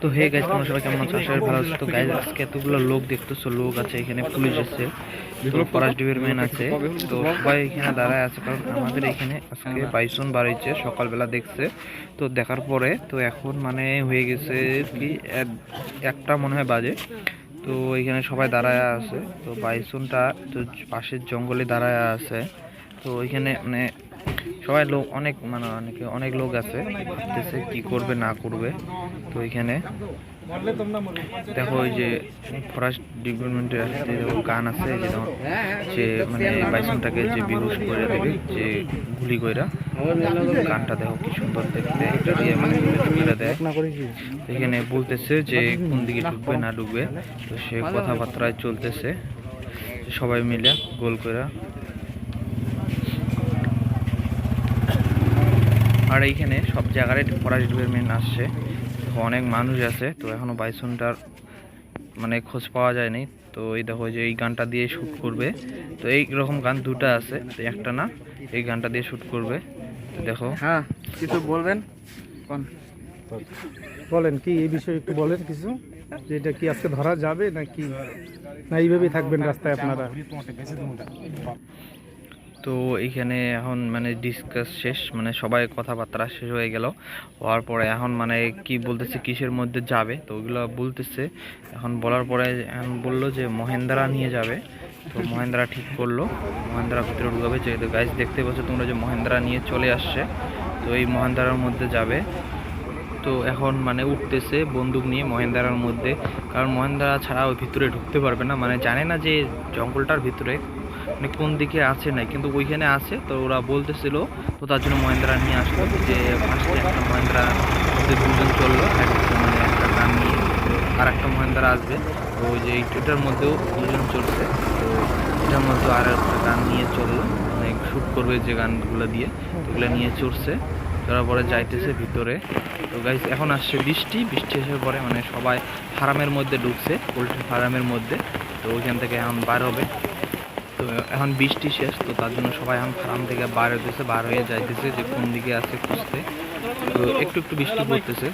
তো hey guys তোমরা সবাই কেমন আছো? করি ভালো আছো। তো গাইজ আজকে এতগুলো লোক দেখতেছো, লোক আছে, এখানে পুলিশ আছে ফরেস্ট ডিপার্টমেন্ট আছে। তো সবাই এখানে দাঁড়ায় আছে, কারণ আমাদের এখানে আজকে বাইসন বাড়িছে সকালবেলা দেখছে। তো দেখার পরে, তো এখন মানে হয়ে গেছে কি, এক- একটা মনে হয় বাজে। তো এখানে সবাই দাঁড়ায় আছে। তো বাইসনটা তো পাশের জঙ্গলে দাঁড়ায় আছে। তো ওইখানে মানে সবাই লোক, অনেক মানে অনেকে, অনেক লোক আছে। ভাবতেছে কি করবে, না করবে। তো এখানে দেখো ওই যে ফরেস্ট ডিপার্টমেন্টের দেখো গান আছে, যে যে মানে বাইসনটাকে যে বিহুশ করে দেবে, যে গুলি কইরা। গানটা দেখো কি সুন্দর দেখতে, এটা দিয়ে মানে দেয়। এখানে বলতেছে যে কোন দিকে ঢুকবে, না ঢুকবে। তো সে কথাবার্তায় চলতেছে। সবাই মিলে গোল করে আর এইখানে সব জায়গায় ফরেস্ট ডিপার্টমেন্ট আসছে। তো অনেক মানুষ আছে, তো এখনও বাইসনটার মানে খোঁজ পাওয়া যায়নি। তো এই দেখো যে এই গানটা দিয়ে শ্যুট করবে। তো এই রকম গান দুটো আছে একটা না, এই গানটা দিয়ে শ্যুট করবে। দেখো। হ্যাঁ কিছু বলবেন? বলেন, কি এই বিষয়ে একটু বলেন কিছু? যে এটা কি আজকে ধরা যাবে নাকি? না এইভাবেই থাকবেন রাস্তায় আপনারা? তো এইখানে এখন মানে ডিসকাস শেষ মানে সবাই কথাবার্তা শেষ হয়ে গেল। হওয়ার পরে এখন মানে কি বলতেছে, কিসের মধ্যে যাবে, তো ওইগুলো বলতেছে। এখন বলার পরে এখন বলল যে মহেন্দ্রা নিয়ে যাবে, তো মহেন্দ্রা ঠিক করল। মহেন্দ্রা ভিতরে ঢুকাবে। যেহেতু গাইজ দেখতে পাচ্ছ তোমরা যে মহেন্দ্রা নিয়ে চলে আসছে, তো এই মহেন্দ্রার মধ্যে যাবে। তো এখন মানে উঠতেছে বন্দুক নিয়ে মহেন্দ্রার মধ্যে। কারণ মহেন্দ্রা ছাড়া ওই ভিতরে ঢুকতে পারবে না। মানে জানে না যে জঙ্গলটার ভিতরে মানে কোন দিকে আছে নাই, কিন্তু ওইখানে আছে, তো ওরা বলতেছিল, তো তার জন্য মহেন্দ্রা নিয়ে আসলো, যে ফার্স্টে একটা মহেন্দ্রা দুজন চলল মানে একটা গান নিয়ে, আর একটা মহেন্দ্রা আসবে, তো ওই যে এইটার মধ্যেও দুজন চলছে, তো এটার মধ্যে আর একটা গান নিয়ে চলল মানে শ্যুট করবে যে গানগুলো দিয়ে ওগুলো নিয়ে চড়ছে চড়ার পরে যাইতেছে ভিতরে, তো গাইজ এখন আসছে বৃষ্টি বৃষ্টি আসার পরে মানে সবাই ফার্মের মধ্যে ঢুকছে, পোলট্রি ফার্মের মধ্যে, তো ওইখান থেকে এখন বার হবে। তো এখন বৃষ্টি শেষ, তো তার জন্য সবাই এখন ফার্ম থেকে বার হইতেছে, বার হয়ে যাইতেছে যে কোন দিকে আছে খুঁজতে। তো একটু একটু বৃষ্টি পড়তেছে,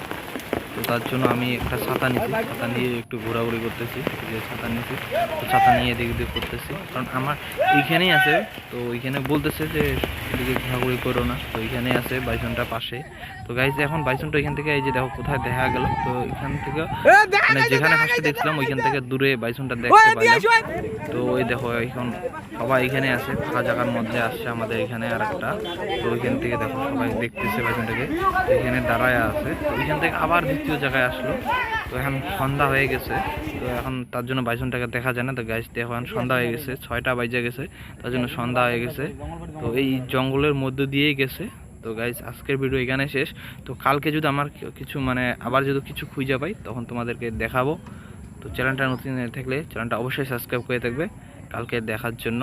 তো তার জন্য আমি একটা ছাতা নিচ্ছি ছাতা নিয়ে একটু ঘোরাঘুরি করতেছি, যে ছাতা নিচ্ছি তো ছাতা নিয়ে এদিক দিয়ে করতেছি। কারণ আমার এইখানেই আছে, তো ওইখানে বলতেছে যে এদিকে ঘোরাঘুরি করো না। তো এইখানেই আছে বাইসনটা পাশে। তো গাইজ এখন বাইসনটা এখান থেকে এই যে দেখো কোথায় দেখা গেল। তো এখান থেকে মানে যেখানে ফার্স্টে দেখছিলাম ওইখান থেকে দূরে বাইসনটা দেখতে পাইলাম। তো ওই দেখো এখন সবাই এখানে আছে ফাঁকা জায়গার মধ্যে আসছে আমাদের এখানে আর একটা তো ওইখান থেকে দেখো সবাই দেখতেছে বাইসনটাকে। তো এখানে দাঁড়ায় আছে। তো ওইখান থেকে আবার দ্বিতীয় জায়গায় আসলো। তো এখন সন্ধ্যা হয়ে গেছে। তো এখন তার জন্য বাইসনটাকে দেখা যায় না। তো গাছ দেখো এখন সন্ধ্যা হয়ে গেছে ছয়টা বাজে গেছে। তার জন্য সন্ধ্যা হয়ে গেছে। তো এই জঙ্গলের মধ্য দিয়েই গেছে। তো গাইজ আজকের ভিডিও এখানে শেষ। তো কালকে যদি আমার কিছু মানে আবার যদি কিছু খুঁজে পাই, তখন তোমাদেরকে দেখাবো। তো চ্যানেলটা নতুন থাকলে চ্যানেলটা অবশ্যই সাবস্ক্রাইব করে থাকবে। কালকে দেখার জন্য।